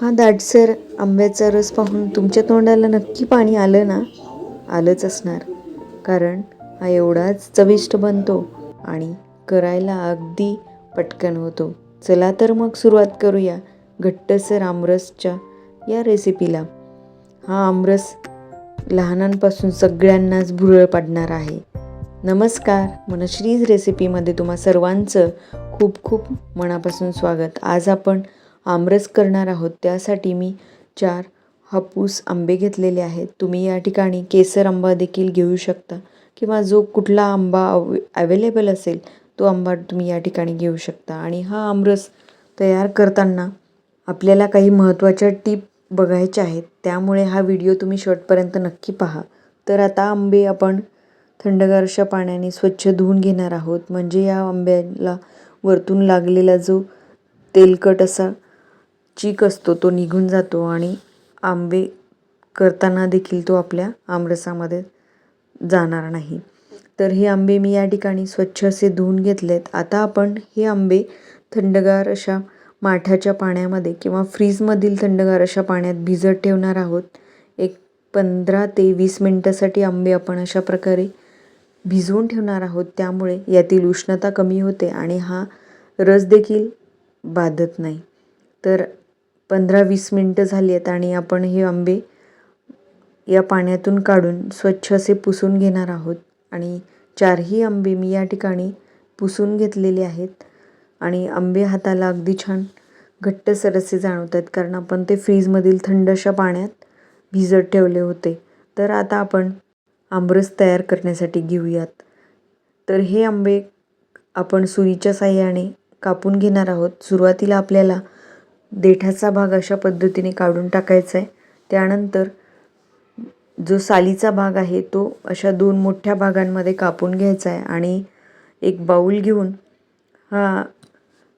हा दाटसर आंब्याचा रस पाहून तुमच्या तोंडाला नक्की पाणी आलं ना? आलंच असणार. कारण हा एवढाच चविष्ट बनतो आणि करायला अगदी पटकन होतो. चला तर मग सुरुवात करूया घट्टसर आमरसच्या या रेसिपीला हा आमरस लहानांपासून सगळ्यांनाच भुरळ पाडणार आहे. नमस्कार मनश्रीज रेसिपीमध्ये तुम्हा सर्वांचं खूप खूप मनापासून स्वागत. आज आपण आमरस करणार आहोत. त्यासाठी मी चार हापूस आंबे घेतलेले आहेत. तुम्ही या ठिकाणी केसर आंबा देखील घेऊ शकता किंवा जो कुठला आंबा अव ॲवेलेबल असेल तो आंबा तुम्ही या ठिकाणी घेऊ शकता. आणि हा आमरस तयार करताना आपल्याला काही महत्त्वाच्या टीप बघायच्या आहेत. त्यामुळे हा व्हिडिओ तुम्ही शॉर्टपर्यंत नक्की पहा. तर आता आंबे आपण थंडगार अशा पाण्याने स्वच्छ धुवून घेणार आहोत. म्हणजे या आंब्याला वरतून लागलेला जो तेलकट असा चीक असतो तो निघून जातो आणि आंबे करताना देखील तो आपल्या आमरसामध्ये जाणार नाही. तर हे आंबे मी या ठिकाणी स्वच्छ असे धुवून घेतलेत. आता आपण हे आंबे थंडगार अशा माठाच्या पाण्यामध्ये किंवा फ्रीजमधील थंडगार अशा पाण्यात भिजत ठेवणार आहोत. एक पंधरा ते वीस मिनटासाठी आंबे आपण अशा प्रकारे भिजवून ठेवणार आहोत. त्यामुळे यातील उष्णता कमी होते आणि हा रस देखील बाधत नाही. तर पंधरा वीस मिनटं झाली आहेत आणि आपण हे आंबे या पाण्यातून काढून स्वच्छ असे पुसून घेणार आहोत. आणि चारही आंबे मी या ठिकाणी पुसून घेतलेले आहेत. आणि आंबे हाताला अगदी छान घट्टसर असे आहेत कारण आपण ते फ्रीजमधील थंड अशा पाण्यात भिजत ठेवले होते. तर आता आपण आंबरस तयार करण्यासाठी घेऊयात. तर हे आंबे आपण सुरीच्या साह्याने कापून घेणार आहोत. सुरुवातीला आपल्याला देठाचा भाग अशा पद्धतीने काढून टाकायचा आहे त्यानंतर जो सालीचा भाग आहे तो अशा दोन मोठ्या भागांमध्ये कापून घ्यायचा आहे आणि एक बाऊल घेऊन हा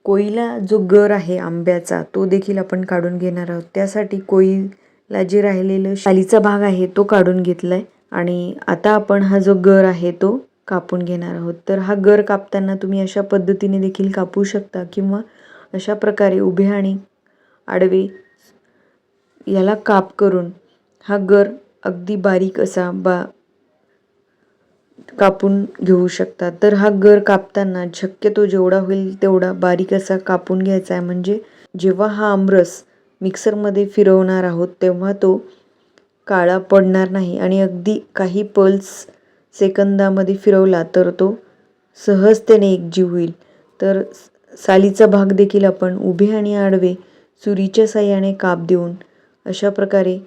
कोईला जो गर आहे आंब्याचा तो देखील आपण काढून घेणार आहोत. त्यासाठी कोईला जे राहिलेलं शालीचा भाग आहे तो काढून घेतला आहे आणि आता आपण हा जो गर आहे तो कापून घेणार आहोत. तर हा गर कापताना तुम्ही अशा पद्धतीने देखील कापू शकता किंवा अशा प्रकारे उभे आणि आडवे. याला काप करून हा गर अगदी बारीक असा बा कापून घेऊ शकता. तर हा गर कापताना शक्यतो जेवढा होईल तेवढा बारीक असा कापून घ्यायचा आहे. म्हणजे जेव्हा हा आमरस मिक्सरमध्ये फिरवणार आहोत तेव्हा तो काळा पडणार नाही. आणि अगदी काही पल्स सेकंदामध्ये फिरवला तर तो सहजतेने एकजीव होईल. तर सालीचा भाग देखील आपण उभे आणि आडवे सुरीच्या साह्याने काप देऊन अशा प्रकारे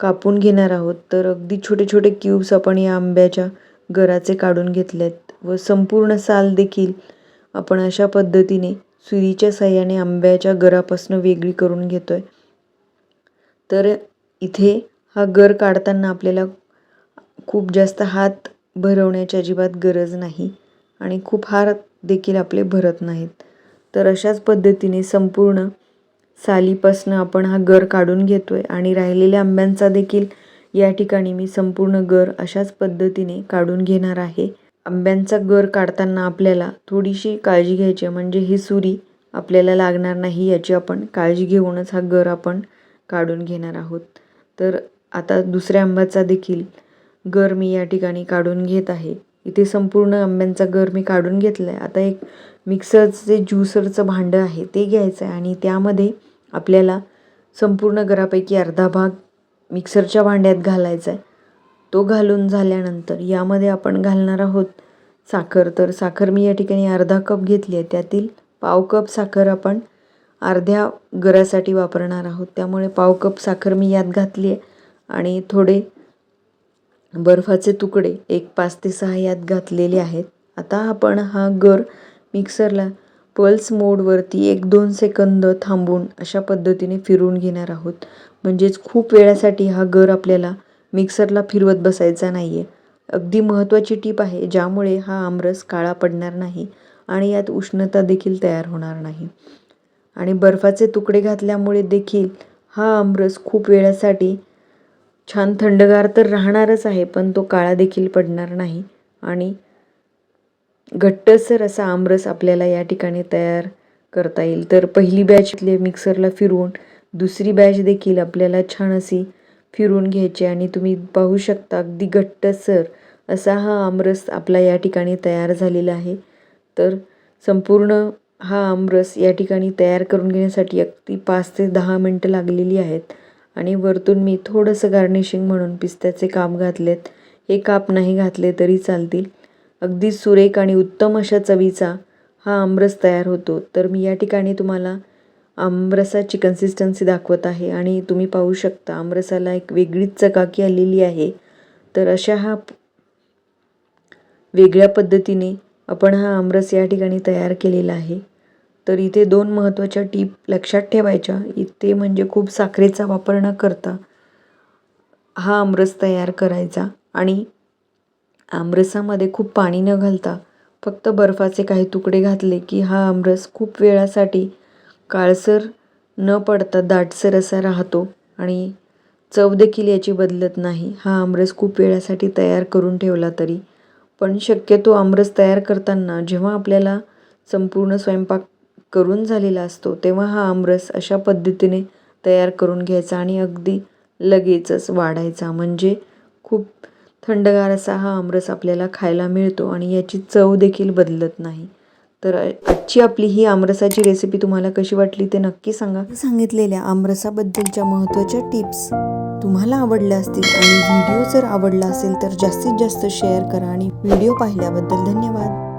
कापून घेणार आहोत. तर अगदी छोटे छोटे क्यूब्स आपण या आंब्याच्या गराचे काढून घेतलेत व संपूर्ण साल देखील आपण अशा पद्धतीने सुरीच्या साह्याने आंब्याच्या गरापासून वेगळी करून घेतो आहे तर इथे हा गर काढताना आपल्याला खूप जास्त हात भरवण्याची अजिबात गरज नाही आणि खूप हार देखील आपले भरत नाहीत. तर अशाच पद्धतीने संपूर्ण सालीपासनं आपण हा गर काढून घेतो आहे आणि राहिलेल्या आंब्यांचा देखील या ठिकाणी मी संपूर्ण गर अशाच पद्धतीने काढून घेणार आहे. आंब्यांचा गर काढताना आपल्याला थोडीशी काळजी घ्यायची आहे. म्हणजे ही सुरी आपल्याला लागणार नाही याची आपण काळजी घेऊनच हा गर आपण काढून घेणार आहोत. तर आता दुसऱ्या आंब्याचा देखील गर मी या ठिकाणी काढून घेत आहे. इथे संपूर्ण आंब्यांचा गर मी काढून घेतला आहे आता एक मिक्सरचं जे ज्युसरचं भांडं आहे ते घ्यायचं आहे आणि त्यामध्ये आपल्याला संपूर्ण गरापैकी अर्धा भाग मिक्सरच्या भांड्यात घालायचा आहे तो घालून झाल्यानंतर यामध्ये आपण घालणार आहोत साखर. तर साखर मी या ठिकाणी अर्धा कप घेतली आहे त्यातील पाव कप साखर आपण अर्ध्या गरासाठी वापरणार आहोत. त्यामुळे पाव कप साखर मी यात घातली आहे आणि थोडे बर्फाचे तुकडे एक पाच ते सहा यात घातलेले आहेत. आता आपण हा गर मिक्सरला पल्स मोडवरती एक दोन सेकंद थांबून अशा पद्धतीने फिरून घेणार आहोत. म्हणजेच खूप वेळासाठी हा गर आपल्याला मिक्सरला फिरवत बसायचा नाही आहे अगदी महत्त्वाची टीप आहे ज्यामुळे हा आमरस काळा पडणार नाही आणि यात उष्णता देखील तयार होणार नाही. आणि बर्फाचे तुकडे घातल्यामुळे देखील हा आमरस खूप वेळासाठी छान थंडगार तर राहणारच आहे पण तो काळा देखील पडणार नाही आणि घट्टसर असा आमरस आपल्याला या ठिकाणी तयार करता येईल. तर पहिली बॅचले मिक्सरला फिरवून दुसरी बॅच देखील आपल्याला छान अशी फिरून घ्यायची आणि तुम्ही पाहू शकता अगदी घट्टसर असा हा आमरस आपला या ठिकाणी तयार झालेला आहे. तर संपूर्ण हा आमरस या ठिकाणी तयार करून घेण्यासाठी अगदी पाच ते दहा मिनटं लागलेली आहेत. आणि वरतून मी थोडंसं गार्निशिंग म्हणून पिस्त्याचे काप घातलेत. हे काप नाही घातले तरी चालतील. अगदी सुरेख आणि उत्तम अशा चवीचा हा आमरस तयार होतो. तर मी या ठिकाणी तुम्हाला आमरसाची कन्सिस्टन्सी दाखवत आहे आणि तुम्ही पाहू शकता आमरसाला एक वेगळीच चकाकी आलेली आहे. तर अशा हा वेगळ्या पद्धतीने आपण हा आमरस या ठिकाणी तयार केलेला आहे. तर इथे दोन महत्त्वाच्या टीप लक्षात ठेवायच्या. इथे म्हणजे खूप साखरेचा वापर न करता हा आमरस तयार करायचा आणि आमरसामध्ये खूप पाणी न घालता फक्त बर्फाचे काही तुकडे घातले की हा आमरस खूप वेळासाठी काळसर न पडता दाटसर असा राहतो आणि चव देखील याची बदलत नाही. हा आमरस खूप वेळासाठी तयार करून ठेवला तरी. पण शक्यतो आमरस तयार करताना जेव्हा आपल्याला संपूर्ण स्वयंपाक करून झालेला असतो तेव्हा हा आमरस अशा पद्धतीने तयार करून घ्यायचा आणि अगदी लगेचच वाढायचा. म्हणजे खूप थंडगार असा हा आमरस आपल्याला खायला मिळतो आणि याची चव देखील बदलत नाही. तर आजची आपली ही आमरसाची रेसिपी तुम्हाला कशी वाटली ते नक्की सांगा. सांगितलेल्या आमरसाबद्दलच्या महत्त्वाच्या टिप्स तुम्हाला आवडल्या असतील आणि व्हिडिओ जर आवडला असेल तर जास्तीत जास्त शेअर करा आणि व्हिडिओ पाहिल्याबद्दल धन्यवाद.